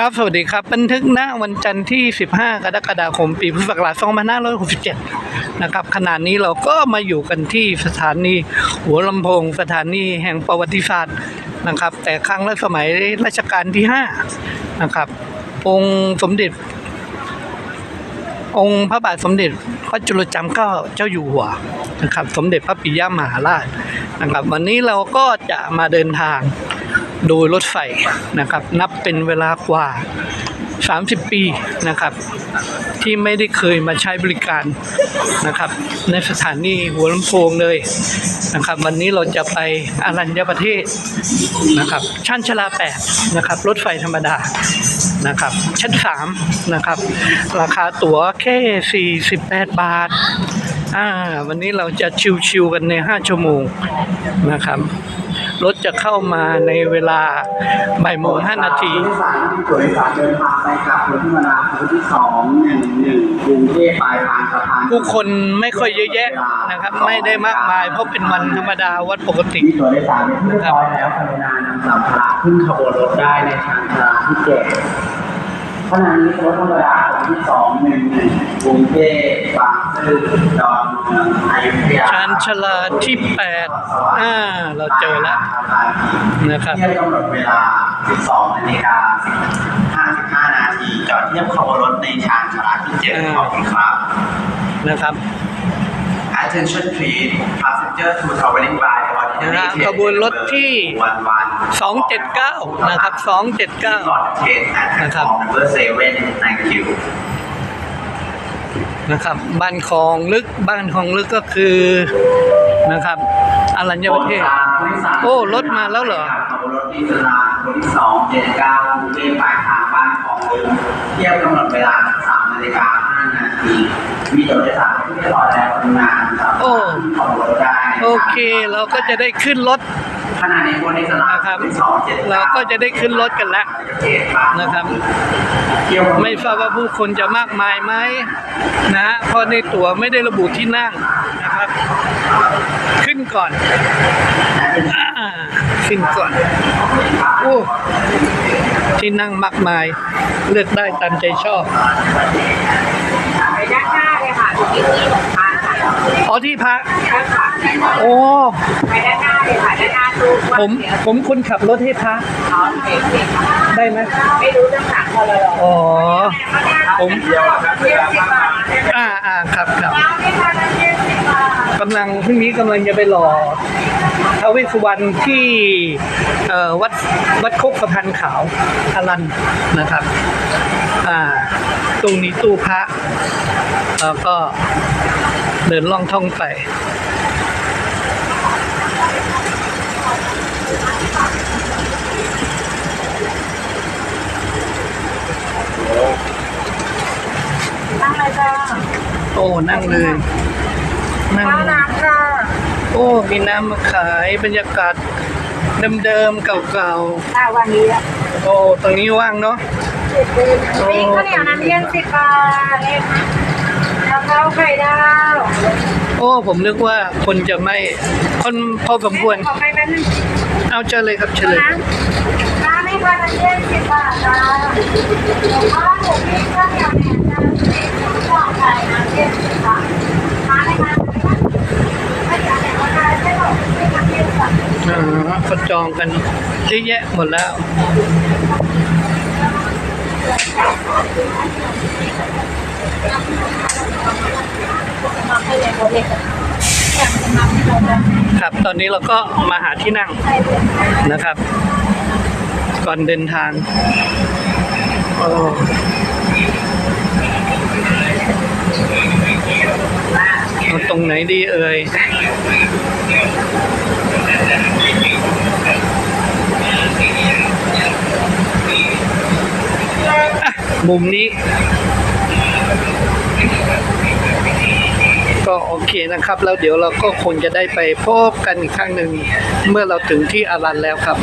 ครับ สวัสดีครับ บันทึกณวันจันทร์ที่ 15 กรกฎาคม ปีพุทธศักราช2567 นะครับ ขณะนี้เราก็มาอยู่กันที่สถานีหัวลำโพง สถานีแห่งประวัติศาสตร์นะครับ แต่ครั้งและสมัยรัชกาลที่ 5 นะครับองค์สมเด็จ องค์พระบาทสมเด็จพระจุลจอมเกล้าเจ้าอยู่หัวนะครับ สมเด็จพระปิยมหาราชนะครับ วันนี้เราก็จะมาเดินทาง ดยรถไฟนะครับ นับเป็นเวลากว่า 30 ปีนะครับ ที่ไม่ได้เคยมาใช้บริการนะครับ ในสถานีหัวลำโพงเลยนะครับ วันนี้เราจะไปอารัญญประเทศนะครับชั้นชลา8นะครับ รถไฟธรรมดานะครับ ชั้น3นะครับ ราคาตั๋วแค่ 48 บาทอ่าวันนี้เราจะชิวๆกันใน 5 ชั่วโมงนะครับ รถจะเข้ามาในเวลาบ่ายโมง5นาทีผู้โดยสารที่ผู้โดยสารเดินทางไปกลับรถที่มาลาพื้นที่สองหนึ่งหนึ่งกรุงเทพปลายทางสะพานผู้คนไม่ค่อยเยอะแยะนะครับ ไม่ได้มากมาย เพราะเป็นวันธรรมดาวัดปกติที่ตัวโดยสารเป็นที่เรียบร้อยแล้วกรุณานำสัมภาระขึ้นขบวนรถได้ในชานชาลาที่เจ็ด ขณะนี้รถธรรมดาของที่สองหนึ่งหนึ่งกรุงเทพบางซื่อดอนเมืองอยุธยาชานชาลาที่8อ่าเราเจอแล้วนะครับเที่ยวกำหนดเวลา 12นาฬิกา55 นาทีจอดเทียบขบวนรถในชานชาลาที่เจ็ดขอบคุณครับ นะครับ Attention please passenger to traveling by ordinary นะฮะขบวนรถที่ 279 นะครับ 279 นะครับนะครับบ้านคลองลึกบ้านคลองลึกก็คือนะครับอรัญญประเทศ โอ้รถมาแล้วเหรอขบวนรถที่สถานีบนที่สองเจ็ดเก้ากรุงเทพปลายทางบ้านของลึกเทียวกำหนดเวลา13นาฬิกา ทีมีโดยสารที่เรียบร้อยแล้วกรุณาสามารถโอ้ขึ้นขบวนรถได้โอเค เราก็จะได้ขึ้นรถ ขณะนี้บนในสนามนะครับที่สองเจ็ดเราก็จะได้ขึ้นรถกันแล้ว นะครับเที่ยวไม่ทราบว่าผู้คนจะมากมายไหมนะฮะเพราะในตั๋วไม่ได้ระบุที่นั่งนะครับ ขึ้นก่อนอ่าขึ้นก่อนโอ้ที่นั่งมากมาย เลือกได้ตามใจชอบ ไปด้านหน้าเลยค่ะอยู่ที่ที่ของทานค่ะ อ๋อ ที่พักใช่ค่ะโอ้ไปด้านหน้าเลยค่ะด้านหน้าตู้ผมผมคนขับรถให้พักอ๋อเด็กเด็กได้ไหมไม่รู้ต้องถามพอเราอ๋อผมเดียวเที่ยวสิบบาทอ่าอ่าครับครับน้ำไม่ทานเที่ยวสิบบาทกำลังพรุ่งนี้กำลังจะไปรอทาวเวสสุวรรณที่เอ่อวัดวัดโคกสะพานขาวอารันนะครับอ่าตรงนี้ตู้พระแล้วก็ เดินล่องท่องไป นั่งเลยจ้าโอ้ นั่งเลย นั่ง ข้าวน้ำค่ะโอ้ มีน้ำมาขายบรรยากาศเดิมๆเก่าอ่าวันนี้อะๆ โอ้ ตรงนี้ว่างเนาะนี่ข้าวเหนียวน้ำเย็นสิบบาทเนี่ยกะ เพราไข่ดาวโอ้ ผมนึกว่าคนจะไม่ คนพอสมควร ขอไข่แป๊บนึงเอาเชิญเลยครับเชิญเลยนะน้ำไม่ทานน้ำเย็นสิบบาทจ้าข้าวหมูปิ้งข้าวเหนียวแหนมจ้าข้าวไข่น้ำเย็นสิบบาทน้ำไม่ทานไม่ทานไม่ทานไม่หรอกไม่ทานเย็นจ้ะอ่าเขาจองกันเยอะแยะหมดแล้ว ครับ ตอนนี้เราก็มาหาที่นั่งนะครับ ก่อนเดินทางโอ้เอาตรงไหนดีเอ่ยมุมนี้ ก็โอเคนะครับ แล้วเดี๋ยวเราก็คงจะได้ไปพบกันอีกครั้งหนึ่งเมื่อเราถึงที่อารันแล้วครับ